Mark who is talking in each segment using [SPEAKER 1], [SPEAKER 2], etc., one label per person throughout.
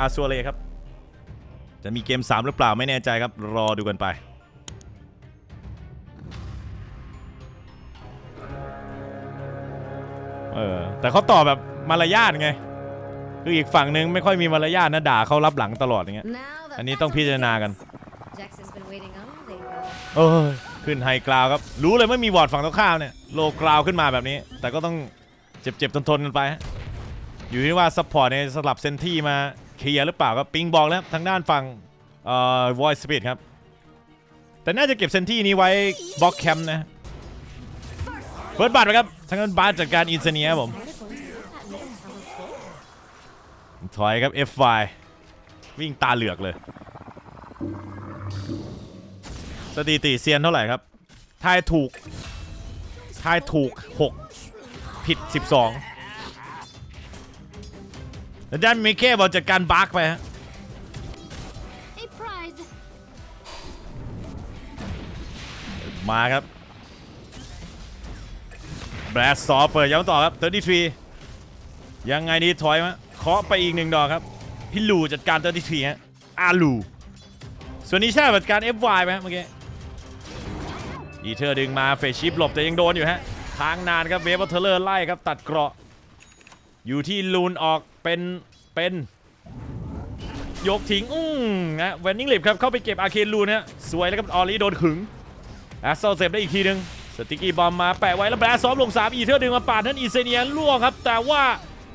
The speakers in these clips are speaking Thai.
[SPEAKER 1] อาซัวเลครับ จะมีเกม 3 หรือเปล่าไม่แน่ใจครับ รอดูกันไป เออ แต่เขาตอบแบบมารยาทไง คืออีกฝั่งนึงไม่ค่อยมีมารยาทนะด่าเขารับหลังตลอดอย่างเงี้ย อันนี้ต้องพิจารณากัน
[SPEAKER 2] Jax has been waiting all day for this.
[SPEAKER 1] เออขึ้นไฮกราวครับ รู้เลยไม่มีวอร์ดฝั่งตรงข้ามเนี่ย โลกราวขึ้นมาแบบนี้ แต่ก็ต้องเจ็บๆทนๆกันไปฮะอยู่ที่ว่าซัพพอร์ตในสลับเซนที่มา เคลียร์หรือเปล่าครับปิงบอกแล้วทางด้านฝั่งเอ่อ voice speed ครับ แต่น่าจะเก็บเซนที่นี้ไว้บล็อกแคมป์นะเฟิร์สบัตรครับทางด้านบาสจัดการอินเซเนียผมถอยครับ F5 วิ่งตาเหลือกเลย สถิติเซียนเท่าไหร่ครับทายถูกทายถูก 6 ผิด 12 แล้วด้านมิเคบอกจัดการบาร์กไปฮะ
[SPEAKER 2] A prize.
[SPEAKER 1] มาครับแบรดซอเปิดย้ำต่อครับ33ยังไงดีถอยมาเคาะไปอีกหนึ่งดอกครับ พี่ลูจัดการ33ฮะอาลูส่วนนี้ใช่จัดการ FY ไหมฮะเมื่อกี้อีเทอร์ดึงมาเฟชชิปหลบแต่ยังโดนอยู่ฮะค้างนานครับเวฟเทเลอร์ไล่ครับตัดเกราะ อยู่ที่ลูนออก เป็นเป็นยกทิ้งอืมนะเวนนิงลิฟครับเข้าไปเก็บอาเคนลูนะสวยแล้วครับออลลี่โดนขึงแอสเซเซฟได้อีกทีหนึงสติกกี้บอมมาแปะไว้แล้วแบรซ้อมลง3อีเทอร์ดึงมาปาดท่านอีเซเนียล่วงครับ แต่ว่า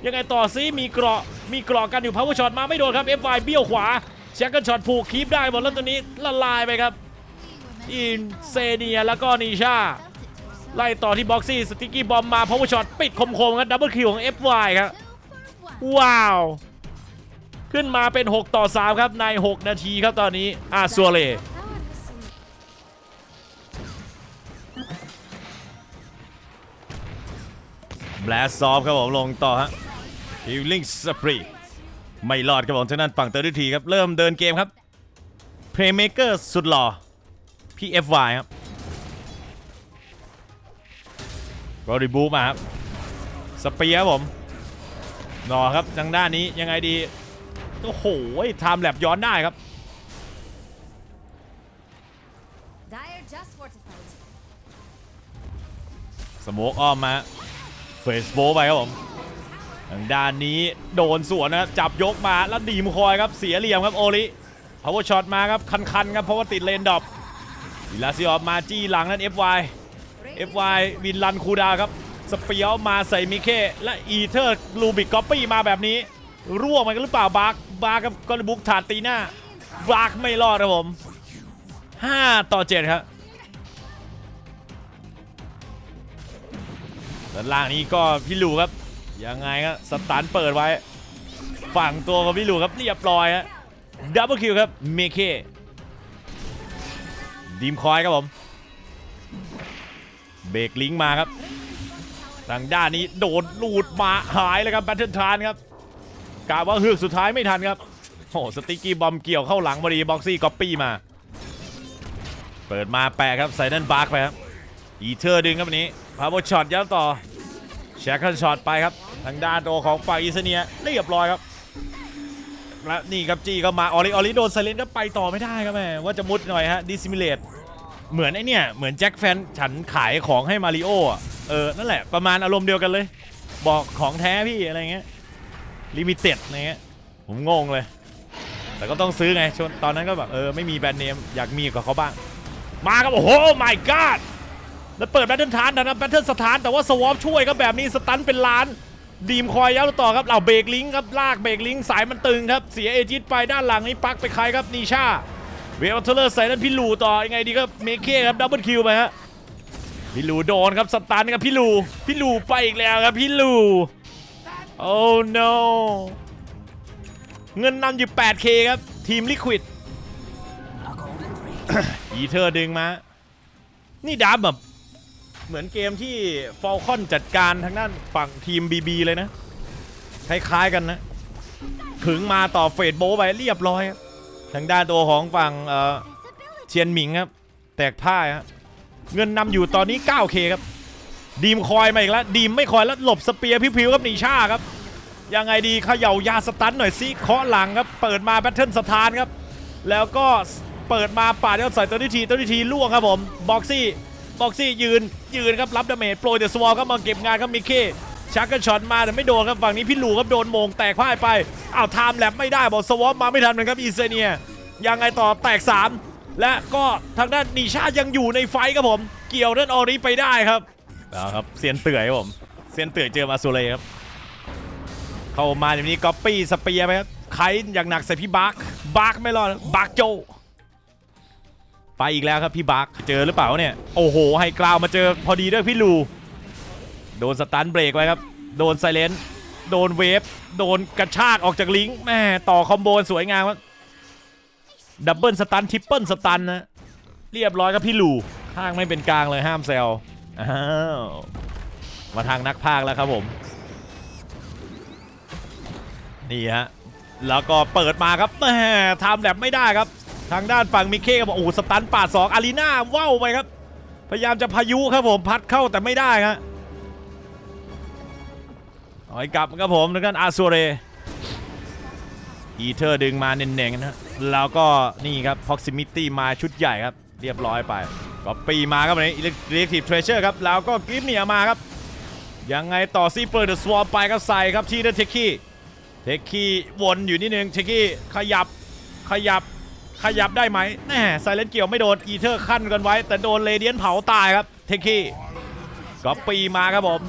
[SPEAKER 1] ยังไงต่อซิมีเกราะมีเกราะกันอยู่พาวเวอร์ช็อตมาไม่โดนครับ FY เบี้ยวขวาแช็กกิลช็อตผูกคีปได้หมดแล้วตัวนี้ละลายไปครับอินเซเนียแล้วก็นีชาไล่ต่อที่บ็อกซี่สติกกี้บอมมาพาวเวอร์ช็อตปิดคมๆครับดับเบิลคิวของ FY ครับ ว้าว ขึ้นมาเป็น 6 ต่อ 3 ครับ ใน 6 นาทีครับตอนนี้อาซัวเล
[SPEAKER 2] Power has some
[SPEAKER 1] แบลสซอฟครับผมลงต่อฮะฮิลลิ่งสปรีไม่รอดครับผมทางด้านฝั่งเตอร์ดิทีครับ เริ่มเดินเกมครับเพลย์เมเกอร์สุดหล่อพี่ FY ครับรอริบูมาครับ สเปียร์ครับผม หนอครับทางด้านนี้ยังไงดีโอ้โหไทม์แลบย้อนได้ครับ
[SPEAKER 2] dire just fortified.
[SPEAKER 1] สโมกอ้อมมาเฟสโบไปครับผมทางด้านนี้โดนสวนนะครับจับยกมาแล้วดีมคอยครับเสียเหลี่ยมครับโอลิพาวเวอร์ช็อตมาครับคันๆครับเพราะว่าติดเลนดรอปวิลาซิออฟมาจี้หลังนั้น FY FY วินลันคูดาครับ สเปียวมาใส่มิเคและอีเทอร์ลูบิกก๊อปปี้มาแบบนี้ ร่วงมันกันหรือเปล่าบาร์กบาร์กับกอลบุกถาดตีหน้าบาร์กไม่รอดครับผม 5 ต่อ 7 ครับด้านล่างนี้ก็พี่ลูครับ ยังไงครับสตันเปิดไว้ ฝั่งตัวของพี่ลูครับเรียบร้อยฮะดับเบิลคิวครับเมเคดีมคอยครับผม เบรกลิงมาครับ ทางด้านนี้โดนลูดมาหายเลยครับแบทเทิลทานครับกะว่าเฮือกสุดท้ายไม่ทันครับโอ้สติกี้บอมเกี่ยวเข้าหลังพอดีบ็อกซี่ก๊อปปี้มา เปิดมาแปะครับใส่นั่นบาร์กไปครับอีเทอร์ดึงครับวันนี้พาวเวอร์ช็อตย้ำต่อแชคเกิลช็อตไปครับ ทางด้านตัวของฝั่งอีเซเนียเรียบร้อยครับและนี่ครับจีก็มาออริออริโดนไซเลนก็ไปต่อไม่ได้ครับแม่ว่าจะมุดหน่อยฮะดิซิมิเลตเหมือนไอเนี่ยเหมือนแจ็คแฟนฉันขายของให้มาริโออะ เออ นั่นแหละ ประมาณอารมณ์เดียวกันเลย บอกของแท้พี่อะไรเงี้ย ลิมิเต็ดอะไรเงี้ย ผมงงเลย แต่ก็ต้องซื้อไงชนตอนนั้นก็แบบ เออ ไม่มีแบรนด์เนม อยากมีกับเขาบ้าง มาครับ โอ้โห my god แล้วเปิดแบทเทิลทานนะแบทเทิลสถาน แต่ว่าสวอปช่วยครับแบบนี้สตันเป็นล้าน ดีมคอยย้ำต่อครับเหล่าเบรกลิงก์ครับลากเบรกลิงก์สายมันตึงครับ เสียเอจิตไปด้านหลังนี้ปักไปใครครับนีชาเวลเทเลอร์ใส่นั้นพี่ลูต่อยังไงดีครับเมเคครับดับเบิลคิวไปฮะ พี่ลูโดนครับสตันครับพี่ลูพี่ลูไปอีกแล้วครับพี่ลูโอ้ no เงินนำอยู่ 8k ครับ ทีมลิควิดอีเทอดึงมา นี่ดับแบบ เหมือนเกมที่ฟอลคอนจัดการทางด้านฝั่งทีม BB เลยนะ คล้ายๆกันนะขึงมาต่อเฟดโบว์ไปเรียบร้อย ทางด้านตัวของฝั่งเอ่อเทียนหมิงครับ แตกพ่ายครับ เงินนำอยู่ตอนนี้ 9k ครับ ดีมคอยมาอีกแล้ว ดีมไม่คอยแล้วหลบสเปียร์พิวๆครับนีชาครับ ยังไงดีเขย่ายาสตันหน่อยสิเคาะหลังครับ เปิดมาแบทเทิลสถานครับ แล้วก็เปิดมาปาดยอดใส่ตัวนิทีตัวนิทีล่วงครับผมบ็อกซี่บ็อกซี่ยืนยืนครับรับดาเมจโปรยเดอะสวอลครับมาเก็บงานครับมิเคชักกระช็อตมาแต่ไม่โดนครับฝั่งนี้พี่หลูครับโดนโมงแตกพ่ายไปอ้าวไทม์แลบไม่ได้บอกสวอปมาไม่ทันเหมือนครับอีเซเนียยังไงต่อแตก 3 และก็ทางด้านนิชายังอยู่ในไฟครับผม เกี่ยวด้านออริไปได้ครับแล้วครับเซียนเตื่อยครับผมเซียนเตื่อยเจอมาซูเลครับเข้ามาอย่างนี้ก๊อปปี้สเปียร์ไปครับใครอย่างหนักใส่พี่บาร์กบาร์กไม่รอดบาร์กโจไปอีกแล้วครับพี่บาร์กเจอหรือเปล่าเนี่ยโอ้โหไฮกราวมาเจอพอดีด้วยพี่ลูโดนสตันเบรกไว้ครับ โดนไซเลนโดนเวฟ โดนกระชากออกจากลิงก์แม่ต่อคอมโบสวยงามครับ ดับเบิลสตันทริปเปิลสตันนะ เรียบร้อยครับพี่ลูข้างไม่เป็นกลางเลยห้ามแซวอ้าวมาทางนักพากแล้วครับผม นี่ฮะ แล้วก็เปิดมาครับแหมทำแบบไม่ได้ครับ ทางด้านฝั่งมิเคก็บอกโอ้สตันปาดสองอารีนาว่าวไปครับ พยายามจะพายุครับผมพัดเข้าแต่ไม่ได้ครับถอยกลับครับผมทางด้านอาซูเร อีเทอร์ดึงมาเน่งๆนะฮะแล้วก็นี่ครับ proximity มาชุดใหญ่ครับ เรียบร้อยไปก็ปีมาครับวันนี้ electric treasure ครับ แล้วก็กริฟเนียมาครับ ยังไงต่อซีเปิดเดอะสวอมไปครับใส่ครับที่เดอะเทคกี้เทคกี้วนอยู่นิดนึงเทคกี้ขยับขยับขยับได้ไหมแน่ไซเลนเกี่ยวไม่โดน อีเทอร์ขั้นกันไว้ แต่โดนเรเดียนเผาตายครับ เทคกี้ก็ปีมาครับผม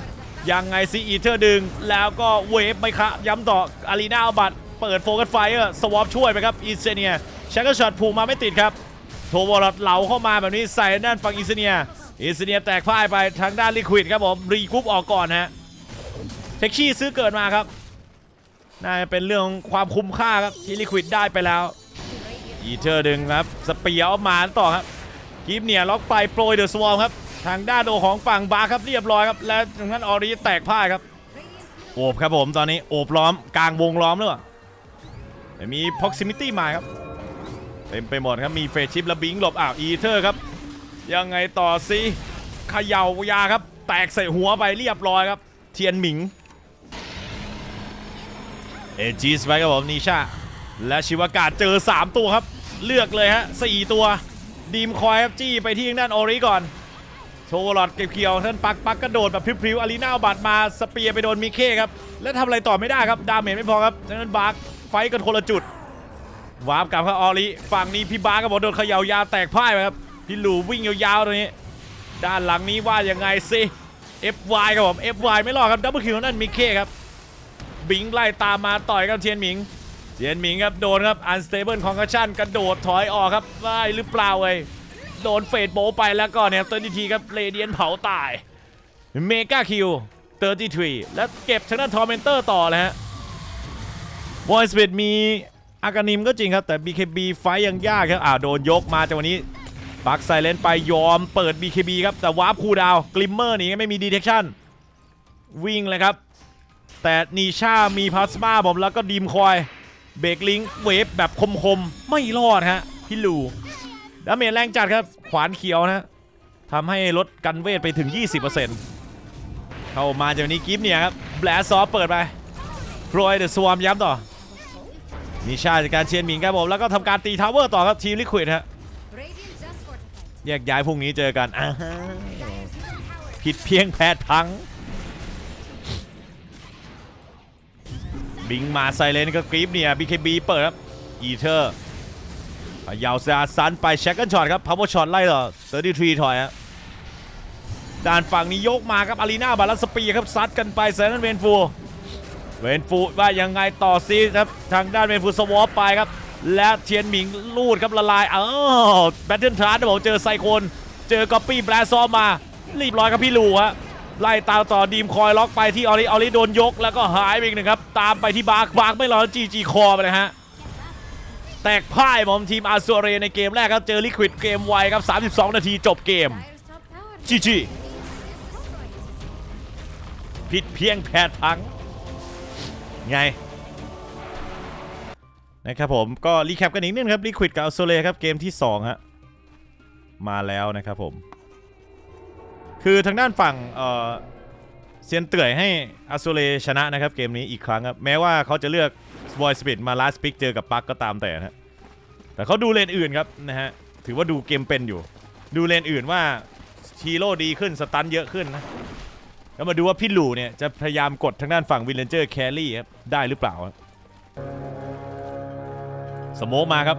[SPEAKER 1] ยังไงซีอีเทอร์ดึง แล้วก็เวฟไม่ครับย้ำต่ออารีนาเอาบัตร เปิดโฟกัสไฟเออร์สวอปช่วยไปครับอีเซเนียชักเกอร์ช็อตผูกมาไม่ติดครับโทวอลเหลาเข้ามาแบบนี้ใส่ด้านฝั่งอีเซเนียอีเซเนียแตกพ่ายไปทางด้านลิควิดครับผมรีกรุ๊ปออกก่อนฮะเทคชี่ซื้อเกิดมาครับน่าจะเป็นเรื่องความคุ้มค่าครับที่ลิควิดได้ไปแล้วอีเทอร์ดึงครับสเปียร์ออกมาต่อครับกิฟเนียล็อกไปโปรยเดอะสวอมครับทางด้านโดของฝั่งบาร์ครับเรียบร้อยครับและทางด้นออริแตกพ่ายครับโอบครับผมตอนนี้โอบล้อมกลางวงล้อมหรือเปล่า แต่มี proximity มาครับ เต็มไปหมดครับ มีเฟรชิปและบิงหลบอ้าวอีเทอร์ครับ ยังไงต่อซิเขย่ายาครับ แตกใส่หัวไปเรียบร้อยครับ เทียนหมิง เอจิสไปครับผมนิชาและชิวากาศเจอ 3 ตัวครับ เลือกเลยฮะ4ตัว ดีมคอยครับจี้ไปที่ด้านโอริก่อนโชว์ลอดเก็บเกี่ยวท่านปักปักกระโดดแบบพริ้วๆอารีนาเอาบัตมาสเปียไปโดนมิเคครับ และทำอะไรต่อไม่ได้ครับ ดาเมจไม่พอครับทางนั้นบาร์ก ท์กันคนละจุดวาร์ปกลับครับออริฝั่งนี้พี่บาร์ก็บอกโดนเขย่ายาแตกพ่ายไปครับพี่หลูวิ่งยาวๆตรงนี้ ด้านหลังนี้ว่ายังไงสิ FY ครับผม FY ไม่รอดครับดับเบิลคิวนั่นมิเคครับบิงไล่ตามมาต่อยกับเทียนหมิงเทียนหมิงครับโดนครับ unstable concussion กระโดดถอยออกครับได้หรือเปล่าเอ้ยโดนเฟดโบไปแล้วก็เนี่ยเตัวนี้ทีครับเรเดียนเผาตายเมกาคิว33แล้วเก็บชนะทอร์เมนเตอร์ต่อเลยฮะ บอยสเปดมีอากานิมก็จริงครับ แต่ BKB ไฟยังยากครับอ่าโดนยกมาจากวันนี้ปักไซเลนไปยอมเปิด BKB ครับ แต่วาร์ปคูดาวกลิมเมอร์นี่ไม่มีดีเทคชั่นวิ่งเลยครับ แต่นีชามีพลาสมาผมแล้วก็ดีมคอย เบรกลิงเวฟแบบคมๆ ไม่รอดฮะ พี่ลูดาเมจแรงจัดครับ ขวานเขียวนะทำให้ลดกันเวทไปถึง 20%เข้ามาจากนี้กิฟเนี่ยครับแบลซอฟเปิดไปโปรยเดอะสวอมย้ำต่อ นิชาจากการเชียนหมิงครับผมแล้วก็ทำการตีทาวเวอร์ต่อครับทีมลิควิดฮะแยกย้ายพรุ่งนี้เจอกันอ่าฮะผิดเพียงแพทพัง บิงมาไซเลนก็กรีฟเนี่ย BKB เปิดครับ อีเทอร์ยาวซาซันไปแช็กกิลช็อตครับพาวเวอร์ช็อตไล่ต่อ33ถอยฮะด้านฝั่งนี้ยกมาครับอารีนาบาลัสปีครับซัดกันไปเซนเวนฟู เวนฟูว่ายังไงต่อซีครับทางด้านเวนฟูสวอปไปครับ และเทียนหมิงลูดครับละลายอ้าวแบทเทิลทร์ดบอกเจอไซโคนเจอก๊อปปี้แบลซอมมารีบร้อยครับพี่ลูฮะไล่ตามต่อดีมคอยล็อกไปที่ออริออริโดนยก แล้วก็หายไปอีกหนึ่งครับ ตามไปที่บาร์กบาร์กไม่รอจีจีคอไปเลยฮะแตกพ่ายผมทีมอาซัวเรในเกมแรกครับ เจอลิควิดเกมไวครับ 32 นาทีจบเกมจีจีผิดเพียงแผดพัง ไงนะครับผมก็รีแคปกันอีกนิดนึงครับลิควิดกับอัลโซเลครับเกมที่2ฮะมาแล้วนะครับผม คือทางด้านฝั่งเอ่อเซียนเตื่อยให้อาซูเลชนะนะครับเกมนี้อีกครั้งครับแม้ว่าเขาจะเลือกบอยสปิดมาลาสปิกเจอกับปักก็ตามแต่นะแต่เขาดูเลนอื่นครับนะฮะถือว่าดูเกมเป็นอยู่ ดูเลนอื่นว่าฮีโร่ดีขึ้นสตันเยอะขึ้นนะ แล้วมาดูว่าพี่หลูเนี่ยจะพยายามกดทางด้านฝั่งวินเลนเจอร์แครี่ครับ ได้หรือเปล่าครับสโมกมาครับ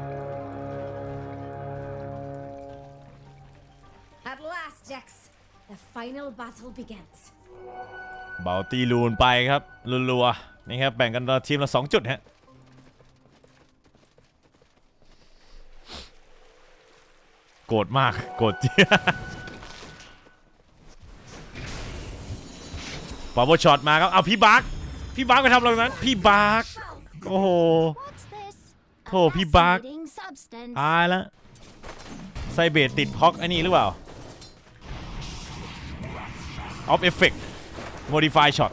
[SPEAKER 2] At last, Jax. The final battle begins.
[SPEAKER 1] เบาตีลูนไปครับรัวๆนี่ครับแบ่งกันทีมละสองจุดฮะโกรธมากโกรธจริ งปาโบช็อตมาครับ เอาพี่บักพี่บักไปทำอะไรตรงนั้น พี่บักโอ้โหโถพี่บัก
[SPEAKER 3] fascinating substance.
[SPEAKER 1] ตายแล้วไซเบตติดพ็อกไอ้นี่หรือเปล่าออฟเอฟเฟกต์โมดิฟายช็อต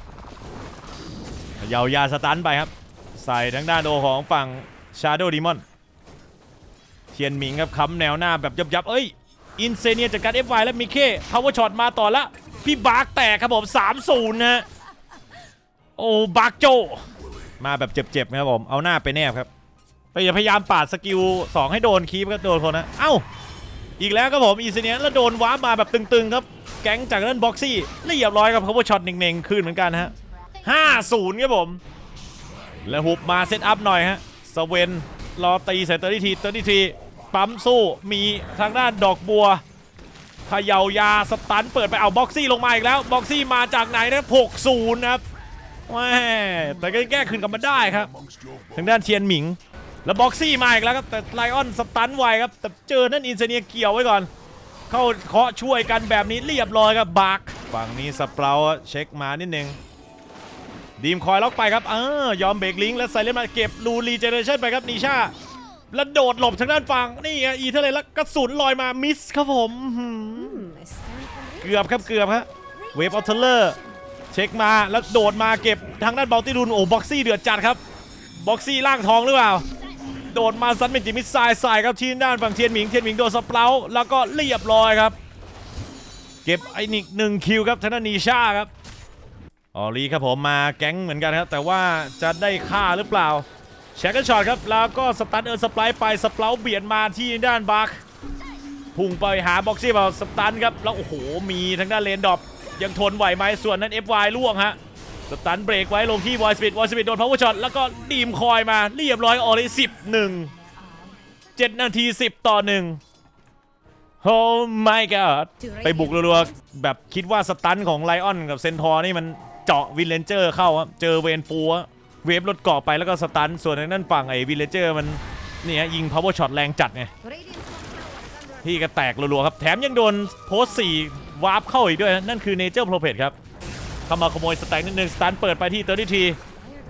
[SPEAKER 1] ยาวยาสตันไปครับ ใส่ทางด้านโอของฝั่งชาโด w ดีมอนเทียนหมิงครับค้ำแนวหน้าแบบยับยับเอ้ย อินเซเนียจากการ F5 และมิเคพาวเวอร์ช็อตมาต่อละ พี่บาร์กแตกครับผม3-0นะฮะโอ้บาร์กโจ มาแบบเจ็บๆครับผม เอาหน้าไปแนบครับไปอย่าพยายามปาดสกิล2ให้โดนคีปก็โดนคนนะ เอ้า อีกแล้วครับผมอีเซเนียแล้วโดนว้ามาแบบตึงๆ ครับ แก๊งจากนั่นบ็อกซี่เรียบร้อยครับเขาว่าช็อตเน่งๆคืนเหมือนกันนะฮะ5-0ครับผม แล้วหุบมาเซตอัพหน่อยฮะสเวนรอตีใส่เตอร์ทีทีเตอร์ทีทีปั๊มสู้มีทางด้านดอกบัว เขย่ายาสตันเปิดไปเอาบ็อกซี่ลงมาอีกแล้วบ็อกซี่มาจากไหนนะ6-0นะครับแหม่แต่ก็แก้คืนกลับมาได้ครับ ทางด้านเทียนหมิง แล้วบ็อกซี่มาอีกแล้วครับแต่ไลออนสตันไวครับแต่เจอนั่นอินเซเนียเกี่ยวไว้ก่อน เข้าเคาะช่วยกันแบบนี้เรียบร้อยครับบาร์กฝั่งนี้สเปราเช็คมานิดนึงดีมคอยล็อกไปครับเออยอมเบรกลิงก์แล้วใส่เล่นมาเก็บรูรีเจเนเรชันไปครับนิชา แล้วโดดหลบทางด้านฝั่งนี่ไงอีเทเลแล้วกระสุนลอยมามิสครับผมเกือบครับเกือบครับเวฟออเทเลอร์เช็คมาแล้วโดดมาเก็บทางด้านเบลติรุนโอ้บ็อกซี่เดือดจัดครับบ็อกซี่ล่างทองหรือเปล่า โดดมาซันเป็นจิมิสไซด์ใส่ครับที่ด้านฝั่งเทียนหมิงเทียนหมิงโดนสเปราแล้วก็เรียบร้อยครับ เก็บไอ้นิกหนึ่งคิวครับทางด้านนีชาครับออลีครับผมมาแก๊งเหมือนกันครับแต่ว่าจะได้ค่าหรือเปล่า แชกเกอร์ช็อตครับ แล้วก็สตันเอิร์สปายไปสเปราเบียดมาที่ด้านบักพุ่งไปหาบ็อกซี่เปล่าสตันครับ แล้วโอ้โห มีทางด้านเลนดอปยังทนไหวไหมส่วนนั้น FY ล่วงฮะ สตันเบรกไว้ลงที่วอยสปิดวอยสปิดโดนพาวเวอร์ช็อตแล้วก็ดีมคอยมาเรียบร้อยออลีสิบหนึ่งเจ็ดนาทีสิบต่อหนึ่งโอ้ my god ไปบุกรัวๆแบบคิดว่าสตันของไลออนกับเซนทอร์นี่มันเจาะวินเลนเจอร์เข้าครับเจอเวนฟูอะ เวฟรถเกาะไปแล้วก็สตัน ส่วนทางนั้นฝั่งไอ้วินเลเจอร์มันนี่ฮะยิงพาวเวอร์ช็อตแรงจัดไง
[SPEAKER 2] Radiant's top tower is under
[SPEAKER 1] พี่ก็แตกรัวๆครับ แถมยังโดนโพสสี่วาร์ปเข้าอีกด้วยนะนั่นคือเนเจอร์โปรเพตครับ เข้ามาขโมยสแต็กนิดนึงสตันเปิดไปที่เตอร์ดิที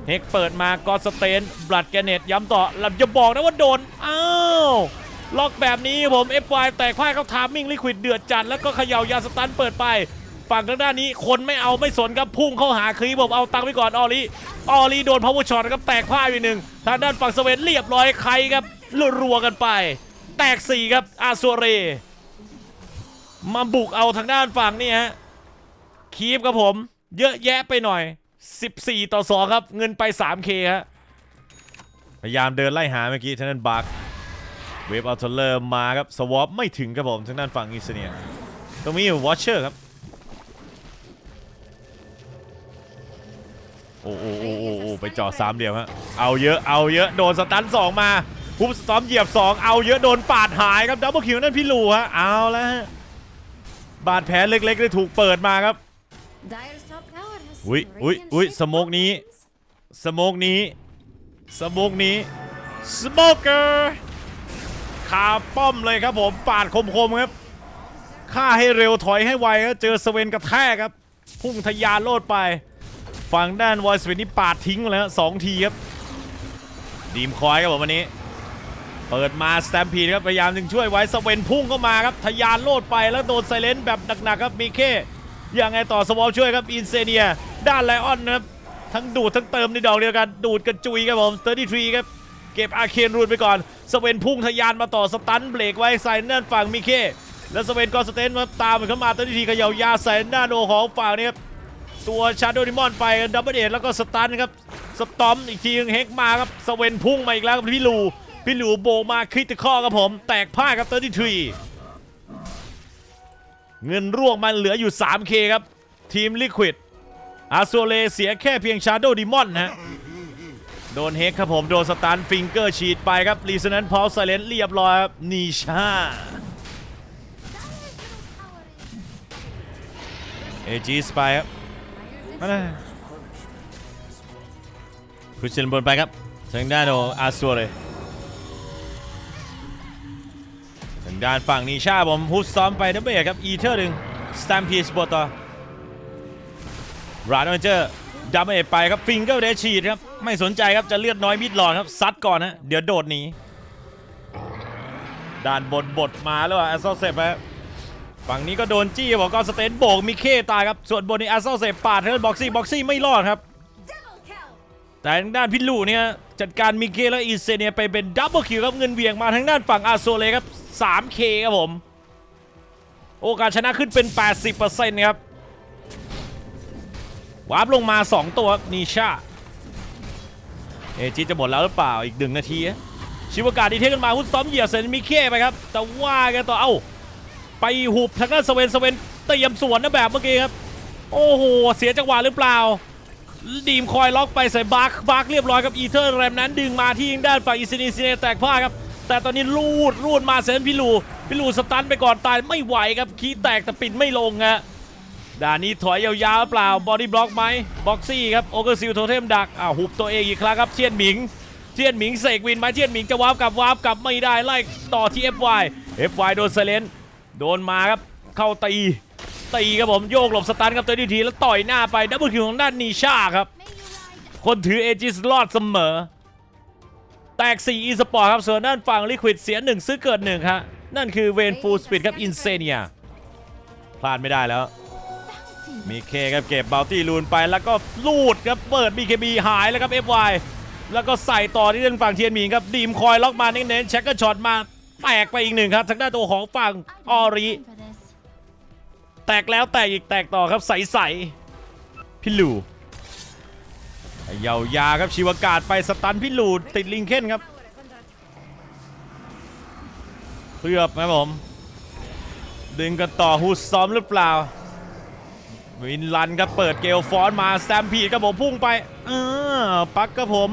[SPEAKER 1] เฮกเปิดมากอสเตนบลัดแกเนตย้ำต่อแล้วจะบอกนะว่าโดน อ้าวล็อกแบบนี้ผม FY แตกพ่ายเขาทามมิ่งลิควิดเดือดจัดแล้วก็เขย่ายาสตันเปิดไป ฝั่งทางด้านนี้คนไม่เอาไม่สนครับพุ่งเข้าหาคลีผมเอาตังไปก่อนออลีออลีโดนพาวเวอร์ช็อตครับแตกพ่ายไปหนึ่งทางด้านฝั่งสเวนเรียบร้อยใครครับรัวกันไป แตกสี่ครับอาซัวเรมาบุกเอาทางด้านฝั่งนี่ฮะคีฟครับผม เยอะแยะไปหน่อย 14 ต่อ 2 ครับ เงินไป 3K ฮะพยายามเดินไล่หาเมื่อกี้ทางด้านบักเวฟอัลเทเลอร์มาครับ สวอปไม่ถึงครับผมทางด้านฝั่งอิสเนียตรงนี้อยู่วอชเชอร์ครับ โอ้โอ้โอ้โอ้โอ้ไปจ่อสามเดียวฮะเอาเยอะเอาเยอะโดนสตันสองมาฮุบสตอมเหยียบ2เอาเยอะโดนปาดหายครับดับเบิลคิวนั่นพี่หลูฮะเอาแล้วฮะบาดแผลเล็กๆได้ถูกเปิดมาครับ
[SPEAKER 2] Dire's top tower has
[SPEAKER 1] อุ้ยอุ้ย
[SPEAKER 2] radiant
[SPEAKER 1] อุ้ย
[SPEAKER 2] shield
[SPEAKER 1] สโมกนี้
[SPEAKER 2] weapons.
[SPEAKER 1] สโมกนี้สโมกนี้สโมกเกอร์คาป้อมเลยครับผมปาดคมๆครับฆ่าให้เร็วถอยให้ไวครับเจอสเวนกระแทกครับพุ่งทะยานโลดไป ฝั่งด้านวอยสเวนนี่ปาดทิ้งแล้วสองทีครับดีมคอยครับผมวันนี้ เปิดมาสแตมพีครับพยายามจึงช่วยไว้สเวนพุ่งเข้ามาครับทะยานโลดไปแล้วโดนไซเลนแบบหนักๆครับมีเคยังไงต่อสวอลช่วยครับอินเซเนียด้านไลออนนะครับทั้งดูดทั้งเติมในดอกเดียวกันดูดกันจุยครับผม33ครับเก็บอาเคนรูนไปก่อนสเวนพุ่งทะยานมาต่อสตันเบรกไว้ใส่ด้านฝั่งมิเคแล้วสเวนก็สเตนมาตามเข้ามา33เขย่ายาใส่ด้านโอของฝั่งนี้ครับ ตัวชาโดดิมอนไปดับเบิลเอแล้วก็สตันครับสตอมอีกทีนึงเฮกมาครับสเวนพุ่งมาอีกแล้วครับพี่ลูพี่ลูโบมาคริติคอครับผม แตกพ่าครับเตอร์ที่ทรีเงินร่วงมันเหลืออยู่ 3K ครับ ทีมลิควิดอาโซเลเสียแค่เพียงชาโดดิมอนฮะโดนเฮกครับผม โดนสตันฟิงเกอร์ฉีดไปครับรีซนันพอลไซเลนเรียบร้อยครับนีชาเอจีสไปครับ มาเลยพุชเชนบนไปครับทางด้านโออาซัวเลยทางด้านฝั่งนีชาผมฮุดซ้อมไปดับเบิลครับอีเทอร์หนึ่งสแตมพีสบอตต่อราดอนเจอร์ดับเบิลไปครับฟิงเกอร์เดชีดครับ ไม่สนใจครับจะเลือดน้อยมิดหลอดครับซัดก่อนนะเดี๋ยวโดดหนีด้านบนบทมาแล้วอะแอสโซเซปครับ ฝั่งนี้ก็โดนจี้บอกก็สเตนโบกมิเคตายครับ ส่วนบนนี้อาเซลเซปปาดเทิร์นบ็อกซี่บ็อกซี่ไม่รอดครับ แต่ทางด้านพิลูเนี่ยจัดการมิเคและอีเซเนียไปเป็นดับเบิลคิวครับเงินเวียงมาทางด้านฝั่งอาโซเลครับ 3K ครับผม โอกาสชนะขึ้นเป็น 80%ครับวาร์ปลงมา 2 ตัวนีชาเอจิจะหมดแล้วหรือเปล่าอีกหนึ่งนาที ชิวากาดีเทคกันมาฮุดซ้อมเหยียบเซนมิเคไปครับ แต่ว่ากันต่อเอ้า ไปหุบทางด้านสเวนสเวนเตรียมสวนนะแบบเมื่อกี้ครับ โอ้โห เสียจังหวะหรือเปล่า ดีมคอยล็อกไปใส่บาร์คบาร์คเรียบร้อยครับอีเทอร์แรมนั้นดึงมาที่ด้านฝั่งอิซินีซิเนแตกผ้าครับ แต่ตอนนี้ลูดรูดมาเซนพิลูพิลูสตันไปก่อนตายไม่ไหวครับคีแตกแต่ปิดไม่ลงฮะด่านนี้ถอยยาวๆหรือเปล่าบอดี้บล็อกไหมบ็อกซี่ครับโอเกอร์ซิลโทเทมดักอ้าวหุบตัวเองอีกครั้งครับเทียนหมิงเทียนหมิงเสกวินไหมเทียนหมิงจะวาร์ปกลับวาร์ปกลับไม่ได้ไล่ต่อที่ FY FY โดนเซเลน โดนมาครับเข้าตีตีครับผมโยกหลบสตันครับตัวดีทีแล้วต่อยหน้าไปดับเบิลคิวของด้านนีชาครับ คนถือเอจิสรอดเสมอ แตก4อีสปอร์ตครับ ส่วนด้านฝั่งลิควิดเสีย1ซื้อเกิด1ครับนั่นคือเวนฟูลสปิดครับอินเซเนียพลาดไม่ได้แล้วมีเคครับเก็บบาลตี้ลูนไปแล้วก็ลูดครับเปิด BKB หายแล้วครับ FY แล้วก็ใส่ต่อที่ด้านฝั่งเทียนหมิงครับดีมคอยล็อกมาเน้นๆแช็คเกอร์ช็อตมา แตกไปอีกหนึ่งครับทางด้านตัวของฝั่งออริ แตกแล้วแตกอีกแตกต่อครับใสๆพี่ลูเยาวยาครับชีวกาศไปสตันพี่ลูติดลิงเคนครับเคลือบครับผม ดึงกันต่อฮูดซ้อมหรือเปล่า วินลันครับเปิดเกลฟอนมาแซมพีดครับผมพุ่งไปเออปักครับผม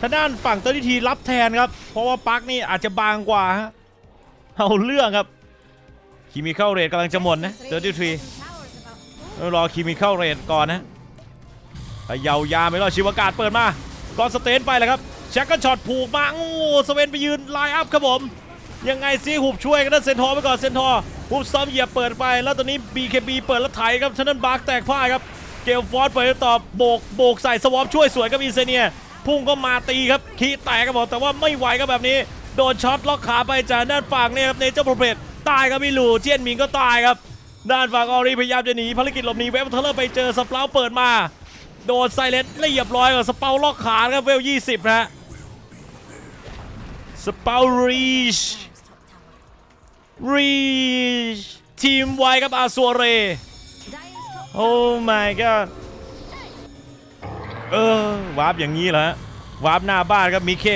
[SPEAKER 1] ทางด้านฝั่งเตอร์ทีรับแทนครับ เพราะว่าปักนี่อาจจะบางกว่าฮะ เอาเรื่องครับคีมีเข้าเรทกำลังจะหมดนะเตอร์ที
[SPEAKER 2] Tower's about
[SPEAKER 1] ต้องรอคีมีเข้าเรทก่อนนะแต่เยายาไม่รอดชิวากาศเปิดมาก่อนสเตนไปเลยครับแช็กก็ช็อตผูกมาโอ้สเวนไปยืนไลน์อัพครับผมยังไงซีหุบช่วยกันนะเซนทอไปก่อนเซนทอหุบซ้อมเหยียบเปิดไป แล้วตอนนี้ BKB เปิดแล้วไถครับฉะนั้นบาร์กแตกพ่ายครับเกลฟอร์ดเปิดต่อโบกโบกใส่สวอปช่วยสวยกับอินเซเนียพุ่งก็มาตีครับคีแตกครับผมแต่ว่าไม่ไหวครับแบบนี้ โดนช็อตล็อกขาไปจากด้านฝั่งเนี่ยครับเนเจอร์โปรเพตตายครับพี่หลูเจียนหมิงก็ตายครับ ด้านฝั่งออรีพยายามจะหนีภารกิจหลบหนีเวฟเทเลอร์ไปเจอสเปลาเปิดมา โดนไซเลนเรียบร้อยกับสเปาล็อกขาครับเวล20นะฮะสเปารีชรีชทีมไวกับอาซัวเรโอ้ my god เออวาร์ปอย่างนี้เหรอฮะวาร์ปหน้าบ้านครับมีเค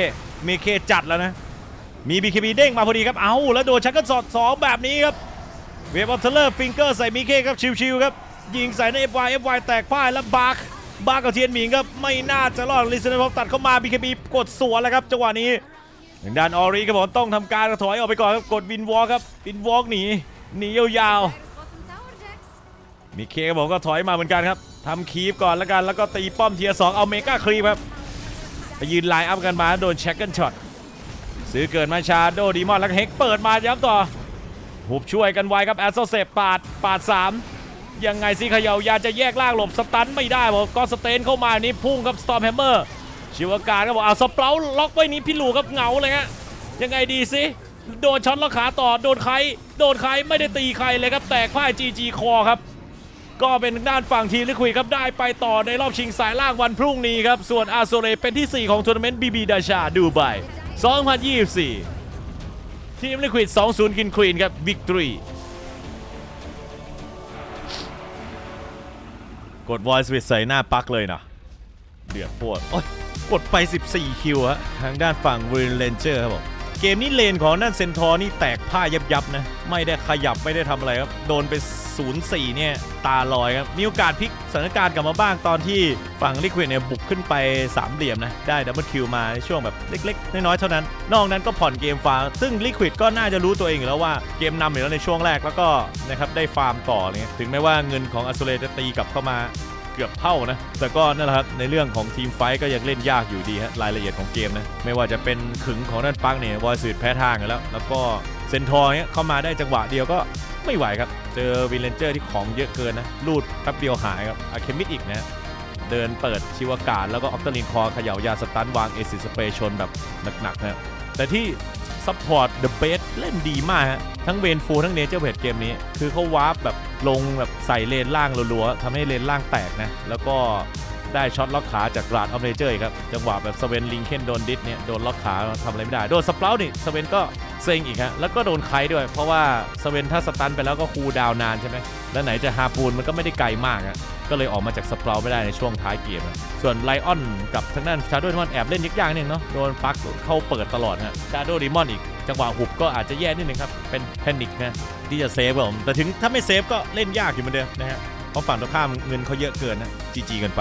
[SPEAKER 1] มีเคจัดแล้วนะ มี BKB เด้งมาพอดีครับ เอาแล้วโดนชักกันสอดสองแบบนี้ครับ เวฟออฟเทเลอร์ฟิงเกอร์ใส่มีเคครับชิวๆครับ ยิงใส่ใน FY FY แตกพ่ายแล้วบาร์คบาร์คกับเทียนหมิงครับ ไม่น่าจะรอดลิซเนอร์พอตัดเข้ามา BKB กดสวนแล้วครับจังหวะนี้ทางด้านออรีครับผมต้องทำการถอยออกไปก่อนครับกดวินวอลครับวินวอลหนีหนียาวๆมีเคครับผมก็ถอยมาเหมือนกันครับทำคีฟก่อนแล้วกันแล้วก็ตีป้อมเทียร์สองเอาเมกาครีปครับไปยืนไลน์อัพกันมาโดนแช็กเกิลช็อต ซื้อเกิดมาชาโดดีมอนแล้วเฮกเปิดมาย้ำต่อหุบช่วยกันไวครับแอสโซเซปปาดปาด 3 ยังไงสิเขยายาจะแยกล่างหลบสตันไม่ได้ผมก็สเตนเข้ามานี่พุ่งครับสตอมแฮมเมอร์ชิวการครับอกเอาสเปราล็อกไว้นี้พี่หลูครับเหงาเลยฮะยังไงดีสิโดนช็อตล็อกขาต่อโดนใคร โดนใครไม่ได้ตีใครเลยครับแตกพ่ายจีจีคอครับ ก็เป็นด้านฝั่งทีมลิควิดครับได้ไปต่อในรอบชิงสายล่างวันพรุ่งนี้ครับส่วนอาโซเรเป็นที่ 4 ของทัวร์นาเมนต์บีบีดาชาดูไบ 2024 ทีมลิควิด 2-0 กินควีนครับวิกตรีกดวอลสเวตใส่หน้าปักเลยนะเดือดโคตรโอ๊ยกดไป 14 คิวฮะทางด้านฝั่งวินเลนเจอร์ครับผม เกมนี้เลนของด้านเซนทอร์นี่แตกผ้ายับยับๆนะ ไม่ได้ขยับไม่ได้ทำอะไรครับ โดนไป 0-4 เนี่ย ตาลอยครับ มีโอกาสพลิกสถานการณ์กลับมาบ้างตอนที่ฝั่งลิควิดเนี่ยบุกขึ้นไปสามเหลี่ยมนะ ได้ดับเบิลคิวมาในช่วงแบบเล็กๆ น้อยๆ เท่านั้น นอกนั้นก็ผ่อนเกมฟาร์มซึ่งลิควิดก็น่าจะรู้ตัวเองอยู่แล้วว่าเกมนำอยู่แล้วในช่วงแรกแล้วก็นะครับได้ฟาร์มต่อเงี้ยถึงแม้ว่าเงินของอัสเลจะตีกลับเข้ามา เกือบเท่านะ แต่ก็นั่นแหละครับในเรื่องของทีมไฟก็ยังเล่นยากอยู่ดีฮะรายละเอียดของเกมนะไม่ว่าจะเป็นขึงของนันปังเนี่ยวอยสืดแพ้ทางกันแล้ว แล้วก็เซนทอร์เนี่ยเข้ามาได้จังหวะเดียวก็ไม่ไหวครับ เจอวินเลนเจอร์ที่ของเยอะเกินนะลูดแป๊บเดียวหายครับอะเคมิดอีกนะเดินเปิดชิวากาศแล้วก็ออฟเตอร์ลินคอเขย่ายาสตันวางเอซิสเปรย์ชนแบบหนักๆนะแต่ที่ ซัพพอร์ตเดอะเบสเล่นดีมากฮะทั้งเวนฟูทั้งเนเจอร์เพจเกมนี้ คือเขาวาร์ปแบบลงแบบใส่เลนล่างรัวๆทำให้เลนล่างแตกนะ แล้วก็ได้ช็อตล็อกขาจากกราดออฟเนเจอร์ครับ จังหวะแบบสเวนลิงเคนโดนดิสเนี่ยโดนล็อกขาทำอะไรไม่ได้ โดนสเปรานี่สเวนก็ เซ็งอีกฮะแล้วก็โดนไคด้วย เพราะว่าสเวนถ้าสตันไปแล้วก็คูดาวนานใช่ไหมแล้วไหนจะฮาปูนมันก็ไม่ได้ไกลมากอะก็เลยออกมาจากสเปราไม่ได้ในช่วงท้ายเกม ส่วนไลออนกับทางด้านชาโดว์ดิมอนแอบเล่นยากๆนิดนึงเนาะโดนปักเข้าเปิดตลอดฮะชาโดว์ดิมอนอีก จังหวะหุบก็อาจจะแย่นิดนึงครับ เป็นแพนิคนะที่จะเซฟผมแต่ถึงถ้าไม่เซฟก็เล่นยากอยู่เหมือนเดิมนะฮะเพราะฝั่งตรงข้ามเงินเขาเยอะเกินนะจีจีกันไป